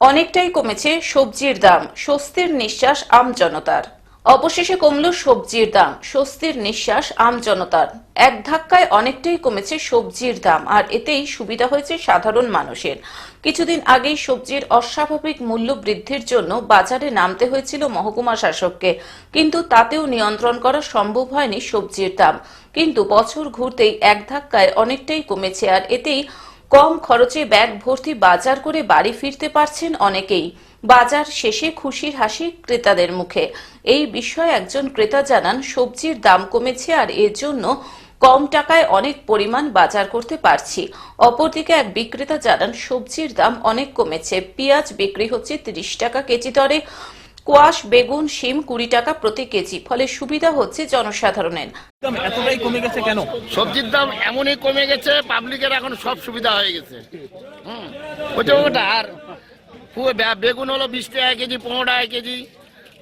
অনেকটাই কমেছে সবজির দাম, স্বস্তির নিঃশ্বাস আম জনতার। অবশেষে কমল সবজির দাম, স্বস্তির নিঃশ্বাস আম জনতার। এক ধাক্কায় অনেকটাই কমেছে সবজির দাম, আর এতেই সুবিধা হয়েছে সাধারণ মানুষের। কিছুদিন আগেই সবজির অস্বাভাবিক মূল্য বৃদ্ধির জন্য বাজারে নামতে হয়েছিল মহকুমা শাসককে। কিন্তু তাতেও নিয়ন্ত্রণ করা সম্ভব হয়নি সবজির দাম। কিন্তু বছর ঘুরতেই এক ধাক্কায় অনেকটাই কমেছে, আর এতেই কম খরচে ব্যাগ ভর্তি বাজার করে বাড়ি ফিরতে পারছেন অনেকেই। বাজার শেষে খুশির হাসি ক্রেতাদের মুখে। এই বিষয়ে একজন ক্রেতা জানান, সবজির দাম কমেছে আর এর জন্য কম টাকায় অনেক পরিমাণ বাজার করতে পারছি। অপরদিকে এক বিক্রেতা জানান, সবজির দাম অনেক কমেছে। পেঁয়াজ বিক্রি হচ্ছে তিরিশ টাকা কেজি দরে। কোয়াশ বেগুন শিম কুড়ি টাকা প্রতি কেজি। ফলে সুবিধা হচ্ছে জনসাধারণের। এতটাই কমে গেছে কেন? সবজির দাম এমনই কমে গেছে পাবলিকের এখন সব সুবিধা হয়ে গেছে। হুম ওটা ওটা আর বেগুন হলো বিশ টাকা কেজি পনেরো টাকা কেজি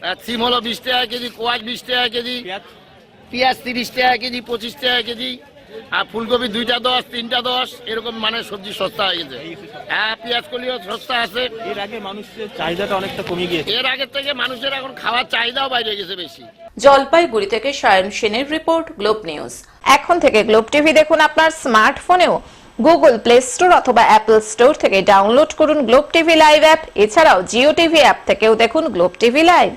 আর সিম হলো বিশ টাকা কেজি কোয়াশ বিশ টাকা কেজি পেঁয়াজ তিরিশ টাকা কেজি পঁচিশ টাকা কেজি আর ফুলকপি দুইটা দশ তিনটা দশ এরকম মানে সবজি সস্তা হয়ে গেছে। হ্যাঁ পেঁয়াজ কলিও সস্তা আছে। এর আগে মানুষের চাহিদাটা অনেকটা কমে গিয়েছে। এর আগের থেকে মানুষের এখন খাওয়ার চাহিদাও বাইরে গেছে বেশি। জলপাইগুড়ি থেকে সায়ন সেনের রিপোর্ট গ্লোব নিউজ। এখন থেকে গ্লোব টিভি দেখুন আপনার স্মার্টফোনেও। গুগল প্লে স্টোর অথবা অ্যাপল স্টোর থেকে ডাউনলোড করুন গ্লোব টিভি লাইভ অ্যাপ। এছাড়াও জিও টিভি অ্যাপ থেকেও দেখুন গ্লোব টিভি লাইভ।